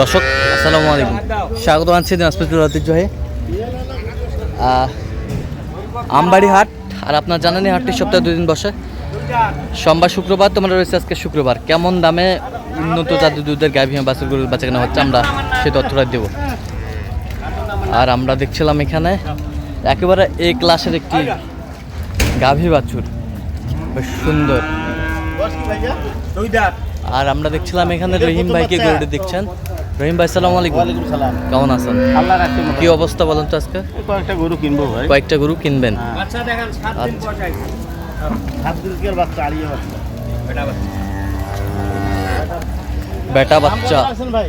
দর্শক আসসালামু আলাইকুম। স্বাগত আনছি দিনাজপুর আহ, আমবাড়ি হাট। আর আপনার জানেনই হাটটি সপ্তাহে দুদিন বসে। সোমবার শুক্রবার তোমরা রয়েছে আজকে শুক্রবার। কেমন দামে উন্নত জাতীয় দুধের গাভী বাছুর গরু বাচ্চা কেনা হচ্ছে আমরা সেই তথ্যটা দেব। আর আমরা দেখছিলাম এখানে একেবারে এ ক্লাসের একটি গাভী বাছুর। বেশ সুন্দর। আর আমরা দেখছিলাম এখানে রহিম ভাইকে গরুটি দেখছেন। রহিম ভাই সালাম আলাইকুম। ওয়ালাইকুম সালাম। কেমন আছেন? আল্লাহ রাখতে কি অবস্থা বলেন তো আজকে? কয়েকটা গরু কিনবো ভাই। কয়েকটা গরু কিনবেন? বাচ্চা দেখেন সাত দিন আচ্ছা। সাত দিনকের বাচ্চা আড়িয়ে বাচ্চা। বেটা বাচ্চা। আছেন ভাই।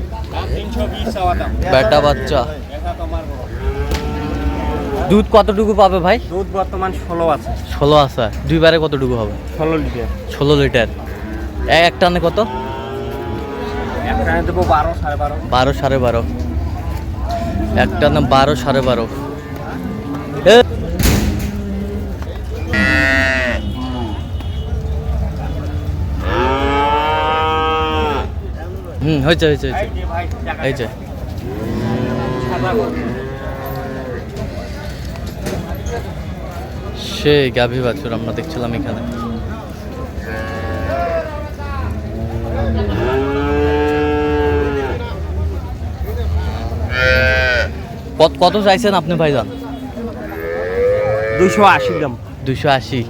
তিনশো বিশ বেটা বাচ্চা। দুধ কতটুকু পাবে ভাই? দুধ বর্তমান ষোলো আছে। ষোলো আছে। দুইবারে কতটুকু হবে? ষোলো লিটার। ষোলো লিটার। এক টানে কত? বারো, সাড়ে বারো। একটা সাড়ে বারো। সাড়ে বারো! হুম, হয়েছে হয়েছে হয়েছে। গরু। সেই গাভী বাছুর আমরা দেখছিলাম এখানে। কত কত চাইছেন আপনি ভাইজান? দুইশো আশি গ্রাম। দুইশো আশি।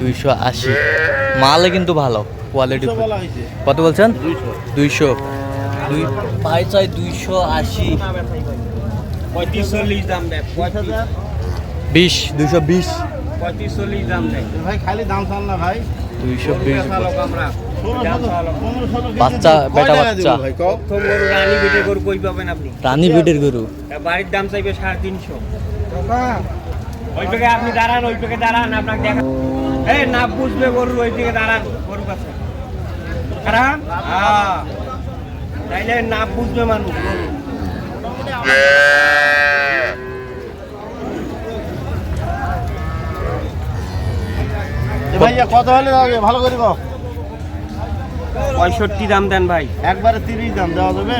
দুইশো আশি। মালে কিন্তু ভালো কোয়ালিটি কত বলছেন? দুইশো। দুইশো। দুই ভাই চাই দুইশো আশি। পঁয়ত্রিশ চল্লিশ দাম দেয়। বিশ দুইশো বিশ। পঁয়ত্রিশ চল্লিশ দাম দেয়। ভাই খালি দাম চাল না ভাই। দুইশো বিশ। বাচ্চা, বেটা বাচ্চা। প্রথম গরু রানী বেটে গরু কই পাবেন আপনি রানী বিটের গরু। বাড়ির দাম চাইবে সাড়ে তিনশো। ওই পেকে আপনি দাঁড়ান ওই পেকে দাঁড়ান আপনাকে দেখা এই না বুঝবে গরু ওই দিকে দাঁড়ান গরু কাছে। খারাপ? হ্যাঁ। তাইলে না বুঝবে মানুষ ভাইয়া কত হলে ভালো করে পঁয়ষট্টি দাম দেন ভাই। একবারে তিরিশ দাম দেওয়া যাবে?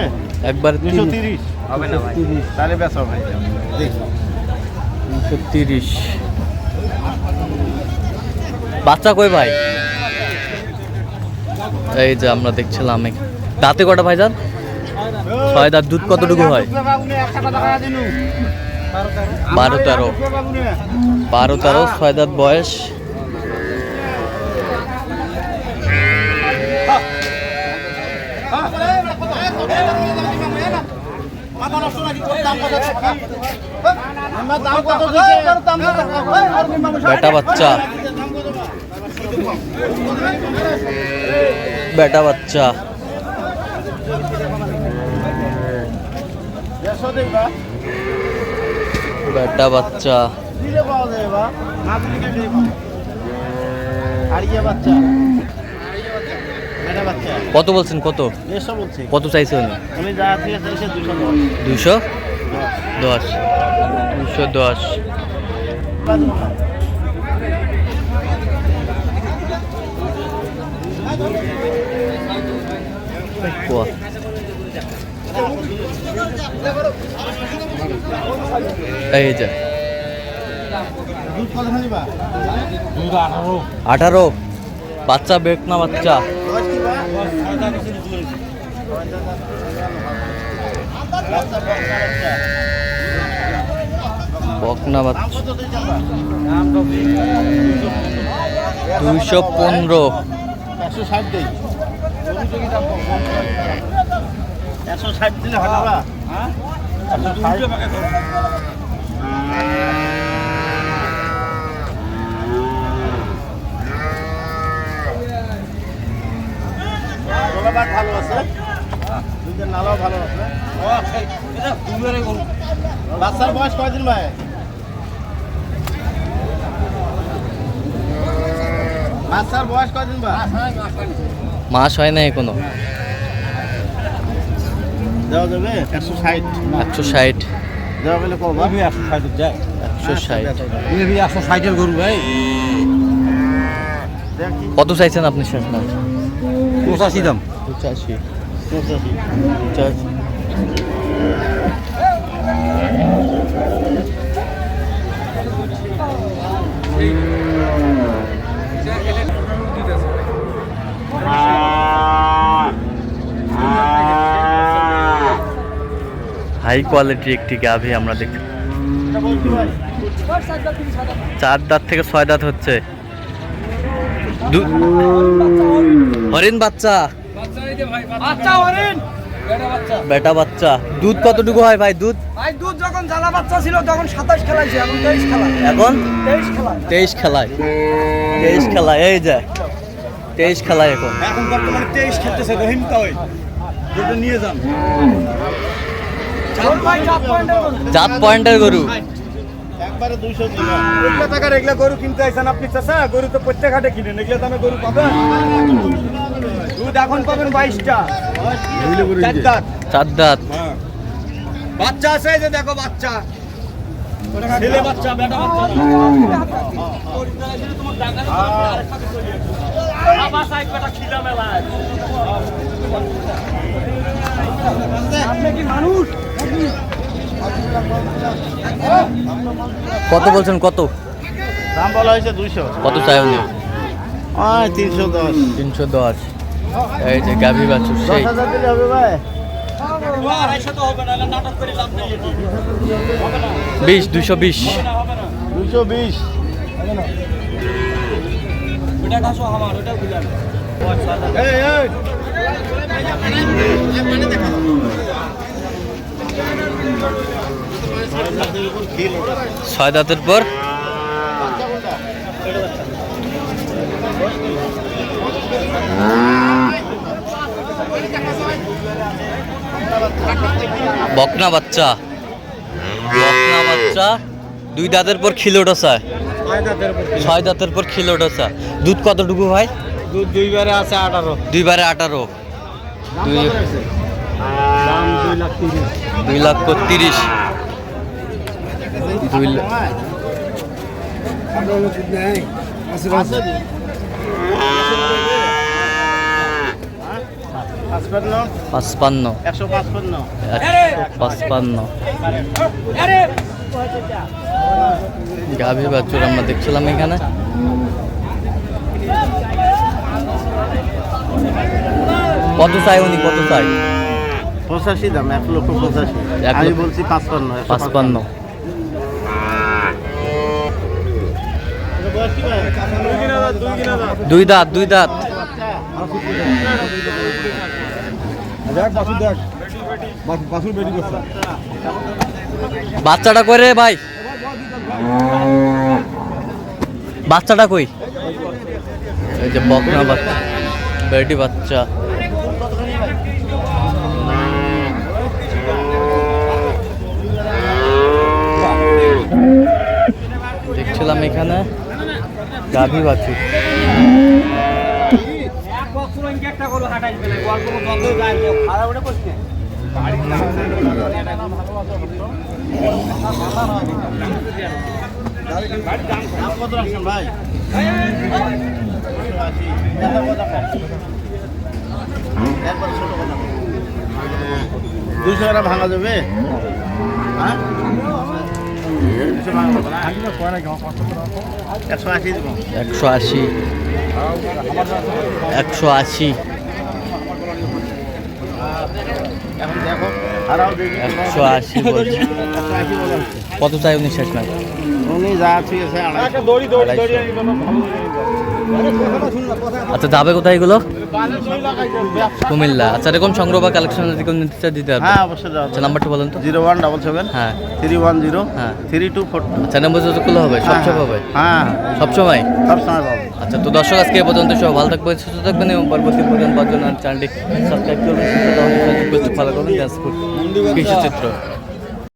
একবার দুশো তিরিশ। হবে না ভাই। তাহলে বেচো ভাই। দেখি। তিনশো তিরিশ। বাচ্চা কই ভাই? এই যে আমরা দেখছিলাম এক- দাঁতে কটা ভাইজান ছয় দাঁত দুধ কতটুকু হয়? বারো তেরো। বারো তেরো ছয় দাঁত বয়স। বেটা বাচ্চা। বেটা বাচ্চা। বেটা বাচ্চা। বাচ্চা বাচ্চা কত বলছেন কত? কত চাইছেন? দুশো দশ। দুইশো? দশ। দুশো। এই যে। আঠারো। বাচ্চা বেক না বাচ্চা? বকনা বাচ্চা দুইশো পনেরো। একশো ষাট দেই একশো ষাট দিলে হবে একশো ষাট গোলাবাট ভালো আছে? দুইটা নালাও ভালো আছে। বাচ্চার বয়স কয়দিন ভাই? বাচ্চার বয়স কয়দিন ভাই? মাস হয় না এখনও। দেওয়া যাবে? একশো ষাট। একশো ষাট। দেওয়া গেলে করবা একশো ষাট যায়। একশো ষাট। একশো ষাটের গরু ভাই। কত চাইছেন আপনি শেষ পঁচাশি দাম। পঁচাশি পঁচাশি পঁচাশি। হাই কোয়ালিটির একটি গাভী আমরা দেখি চার দাঁত থেকে ছয় দাঁত হচ্ছে। দু- হরিণ বাচ্চা। বেটা বাচ্চা। দুধ কতটুকু হয় ভাই? দুধ? ভাই দুধ যখন জ্বালা বাচ্চা ছিল তখন সাতাশ খেলাইছে এখন তেইশ খেলা এখন? তেইশ খেলা তেইশ খেলায়। তেইশ খেলায় এই যে। তেইশ খেলায় এখন। এখন বর্তমানে তেইশ খেলতেছে রহিম তাই দুটো নিয়ে যান। চার পয়েন্টের গরু। একবারে দুইশো এগুলো টাকার এগুলো গরু কিনতে আইসেন আপনি চাষা গরু তো প্রত্যেক হাটে কিনেন এগুলো দামে গরু পাবেন? দুধ এখন পাবেন বাইশটা। চার দাঁত। চার দাঁত। হ্যাঁ। বাচ্চা আছে যে দেখো বাচ্চা। ছেলে বাচ্চা বেটা বাচ্চা। আপনি কি মানুষ? কত বলছেন কত? দাম বলা হয়েছে দুইশো। কত চাই উনি? তিনশো দশ। তিনশো দশ। এই যে গাভী বাছুর সেই। বিশ দুইশো বিশ। দুইশো বিশ। এই। ছয় দাঁতের পর। বকনা বাচ্চা। বকনা বাচ্চা। দুই দাঁতের পর খিলোটা চায় ছয় দাঁতের পর খিলোটা চায় দুধ কতটুকু ভাই? দুধ দুইবারে আছে আঠারো। দুইবারে আঠারো। দুই দুই লাখ তিরিশ। দুই পাঁচপান্ন। একশো পাঁচপান্ন। গাভী বাছুর আমরা দেখছিলাম এখানে। কত চাই উনি? কত চাই? পঁচাশি দাম এক লক্ষ পঁচাশি। আমি বলছি পাঁচপান্ন পাঁচপান্ন। দুই দাঁত দুই দাঁত। বাচ্চাটা কই রে ভাই? বাচ্চাটা কই? এই যে বকনা বাচ্চা বেটি বাচ্চা দেখছিলাম এখানে গাভী বাছুর এক বছর আগে একটা গরু হাঁটাই ফেলে গল্প বন্ধ হয়ে যায় খারাপ ওটা করছে এখানে। রাখছেন ভাই দুশো টাকা ভাঙা যাবে? হ্যাঁ? একশো আশি একশো আশি একশো আশি কত চাই উনি শেষ না উনি যা ঠিক আছে আড়াইশো আচ্ছা যাবে কোথায় এগুলো কুমিল্লা আচ্ছা এরকম সংগ্রহ বা কালেকশন যদি কেউ নিতে চায় দিতে পারবে হ্যাঁ অবশ্যই দেওয়া আচ্ছা নাম্বারটা বলেন তো জিরো ওয়ান ডাবল সেভেন হ্যাঁ থ্রি ওয়ান জিরো হ্যাঁ। থ্রি টু ফোর আচ্ছা নম্বর যতগুলো হবে সব সব হবে হ্যাঁ সব সময় সব সময় পাবো আচ্ছা তো দর্শক আজকে এ পর্যন্ত সব ভালো থাকবেন সুস্থ থাকবেন এবং পরবর্তী পর্যন্ত জন্য চ্যানেলটি সাবস্ক্রাইব করবেন ফলো করবেন জাসপুর কৃষি চিত্র